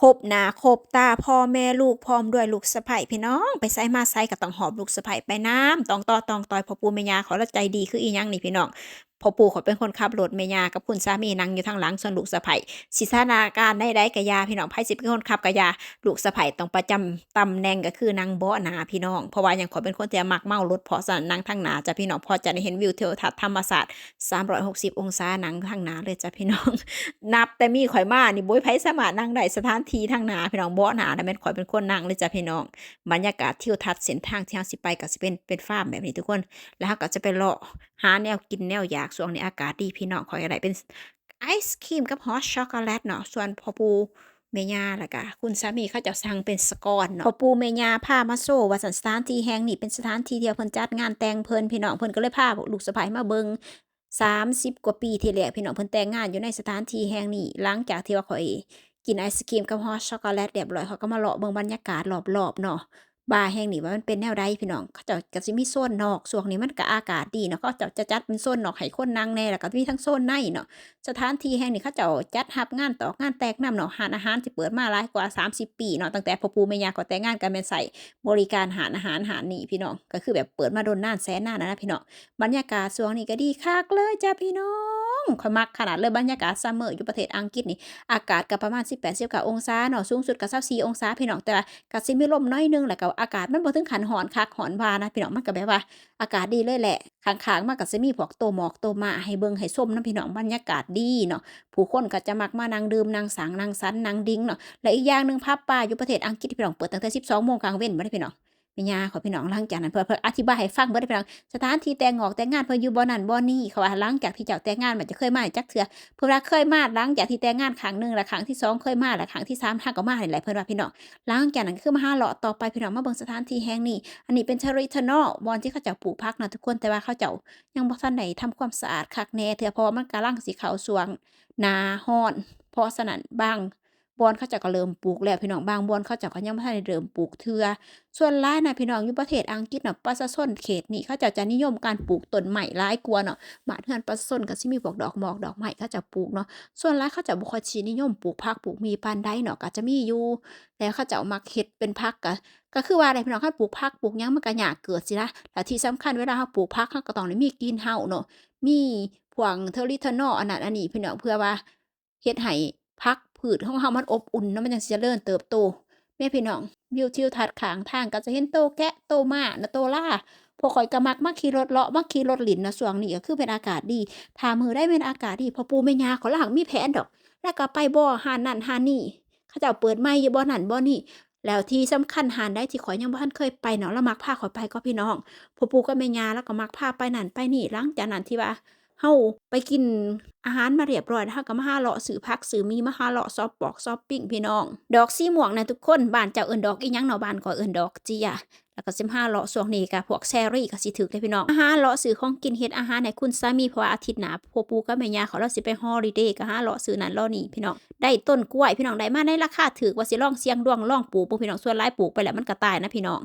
คบหน้าคบตาพ่อแม่ลูกพร้อมด้วยลูกสะใภ้พี่น้อง ไปไสมาไสก็ต้องหอบลูกสะใภ้ไปน้ำตองต่อตองต่อยพ่อปูแม่ยาเขาละใจดีคืออีหยังนี่พี่น้อง พ่อปู่เขาเป็นคนขับรถแม่ย่ากับคุณสามีนั่งอยู่ทางหลังส่วนลูกสะใภ้สิสถานการณ์ใดๆก็อย่าพี่น้องไผสิเป็นคนขับก็อย่าลูกสะใภ้ต้องประจำตำแหน่งก็คือนั่งเบาะนาพี่น้อง เพราะว่ายังขอเป็นคนที่มักเมารถเพราะสันนั่งทางหนาจ้ะพี่น้องพอจะได้เห็นวิวเทวทัศน์ธรรมศาสตร์360 องศานั่งทางหนาเลยจ้ะพี่น้อง นับแต่มีข่อยมานี่บ่มีไผสมานั่งได้สถานที่ทางหนาพี่น้องเบาะหน้าน่ะแม่ข่อยเป็นคนนั่งเลยจ้ะพี่น้อง บรรยากาศทิวทัศน์เส้นทางที่เราสิไปก็สิเป็นเป็นฟ้าแบบนี้ทุกคน แล้วก็จะไปเลาะหาแนวกินแนวอยากช่วงนี้อากาศดีพี่น้องขอยก็ได้เป็นไอศครีมกับฮอตช็อกโกแลตเนาะส่วนพ่อปู่แม่ย่าล้วก็คุณสามีเขาจะสั่งเป็นสกอนเนาะพ่อปู่แม่ย่าพามาโซว่าสันสถานที่แห่งนี้เป็นสถานที่เดียวเพิ่นจัดงานแต่งเพิ่นพี่น้องเพิ่นก็เลยพาลูกสะใภ้มาเบิ่ง30กว่าปีที่แล้วพี่น้องเพิ่นแต่งงานอยู่ในสถานที่แห่งนี้หลังจากที่ว่าข้อยกินไอศกรีมกับฮอตช็อกโกแลตเรียบร้อยเขาก็มาเลาะเบิงบรรยากาศรอบๆเนาะ บาร์แห่งนี้ว่ามันเป็นแนวใดพี่น้องเขาจ้าก็สิมีโซนนอกช่วงนี้มันก็อากาศดีเนาะเขาจ้าจะจัดเป็นโซนนอกให้คนนั่งแน่แล้วก็มีทั้งโซนในเนาะสถานที่แห่งนี้เขาจ้าจัดรับงานต่องานแต่งนำเนาะร้านอาหารที่เปิดมาหลายกว่า 30 ปีเนาะตั้งแต่พ่อปู่แม่ย่าเขาแต่งงานกันแม่นใส่บริการร้านอาหารร้านนี้พี่น้องก็คือแบบเปิดมาโดนนานแสนนานนะพี่น้องบรรยากาศช่วงนี้ก็ดีคักเลยจ้ะพี่น้อง ข่อยมักขนาดเลยบรรยากาศซัมเมอร์อยู่ประเทศอังกฤษนี่อากาศก็ประมาณ 18-19องศาเนาะสูงสุดก็24องศาพี่น้องแต่ว่าก็สิมีลมน้อยนึงแล้วก็อากาศมันบ่ถึงขันร้อนคักร้อนวานะพี่น้องมันก็แบบว่า อากาศดีเลยแหละข้างๆมันก็สิมีพวกโตหมอกโตมาให้เบิ่งให้ชมนำพี่น้องบรรยากาศดีเนาะผู้คนก็จะมักมานั่งดื่มนั่งสังนั่งสันนั่งดิ้งเนาะและอีกอย่างหนึงผับบาอยู่ประเทศอังกฤษพี่น้องเปิดตั้งแต่12โมงกลางเว้นบ่ได้พี่น้อง ม่ยาขอพี่น้องหลังจากนั้นเพิ่นเพิ่นอธิบายให้ฟังเบิดเด้อพี่น้องสถานที่แต่งงอกแต่งงานเพิ่นอยู่บ่นั่นบ่นี่เขาว่าหลังจากที่เจ้าแต่งงานมันจะเคยมาจักเทื่อเพิ่นว่าเคยมาหลังจากที่แต่งงานครั้งหนึ่งล้วครั้งที่สองเคยมาล้วครั้งที่สามท่าก็มานี่แหละเพิ่นว่าพี่น้องหลังจากนั้นคือมาห้าเลาะต่อไปพี่น้องมาเบิ่งสถานที่แห่งนี้ อันนี้เป็น Traditional บ่อนที่เขาเจ้าปลูกผักนะทุกคนแต่ว่าเขาเจ้ายังบ่ทันได้ทำความสะอาดคักแน่เทื่อเพราะว่ามันกำลังสิเข้าช่วงนาร้อนเพราะฉะนั้นบาง บอนเขาจ้าก็เริ่มปลูกแล้วพี่น้องบางบอนเขาจ้าก็ยังบ่ทันเริ่มปลูกเทื่อส่วนหลายนะพี่น้องอยู่ประเทศอังกฤษเนาะประชาชนเขตนี้เขาจ้าจะนิยมการปลูกต้นไม้หลายกว่าเนาะบ้าเรือนประชาชนก็สิมีพวกดอกหมอกดอกไม้เขาจ้าปลูกเนาะส่วนหลายเขาจ้าบ่ค่อยสินิยมปลูกผักปลูกมีปานใดเนาะก็จะมีอยู่แต่เขาเจ้ามักเฮ็ดเป็นผักก็ก็คือว่าอะได้พี่น้องคันปลูกผักปลูกยังมันก็ยากเกิดสินะแล้วที่สำคัญเวลาเราปลูกผักเราก็ต้องมีกรีนเฮาเนาะมีพวก Traditional อันนั้นอันนี้พี่น้องเพื่อว่าเฮ็ดให้ผัก พืชของเรามันอบอุ่นนาะมันจั่งสิเจริญเติบโตแม่พี่น้องวิวทิวทัศน์ข้างทางก็จะเห็นโตแกะโตม้านะโตล่าพวกข้อยก็มักมาขี่รถเลาะมาขี่รถเล่นนะช่วงนี้ก็คือเป็นอากาศดีถ้ามือใดแม่นอากาศดีพอปู่แม่ยาเขาล่ะมีแผนดอก แล้วก็ไปบ่ร้านนั้นร้านนี้เขาเจ้าเปิดใหม่ยู่บ่นั่นบ่อนี่แล้วที่สำคัญร้านใดที่ขอยยังบ่ทันเคยไปเนาะแล้วมักพาขอยไปก็พี่น้องพ่อปูกับแม่ยาแล้วก็มักพาไปนั่นไปนี่หลังจากนั้นที่ว่า เฮาไปกินอาหารมาเรียบร้อยแล้วเราก็มาหาเลาะซื้อผักซื้อมีมาหาเลาะช็อปปอกช็อปปิงพี่น้อง ดอกสีม่วงนะทุกคนบ้านเจ้าเอินดอกอีหยังเนาะบ้านข้อยเอินดอกจียแล้วก็สิมาหาเลาะช่วงนี้ก็พวกเชอร์รี่ก็สิถึกเลยพี่น้องมาหาเลาะซื้อของกินเฮ็ดอาหารให้คุณสามีเพราะอาทิตย์หนาพ่อปูกับแม่ยาเขาเราสิไปฮอลิเดย์ก็หาเลาะซื้อนั่นเลาะนี่พี่น้องได้ต้นกล้วยพี่น้องได้มาในราคาถูกว่าสิลองเสี่ยงดวงล่องปลูกพี่น้องส่วนหลายปลูกไปแล้วมันก็ตายนะพี่น้อง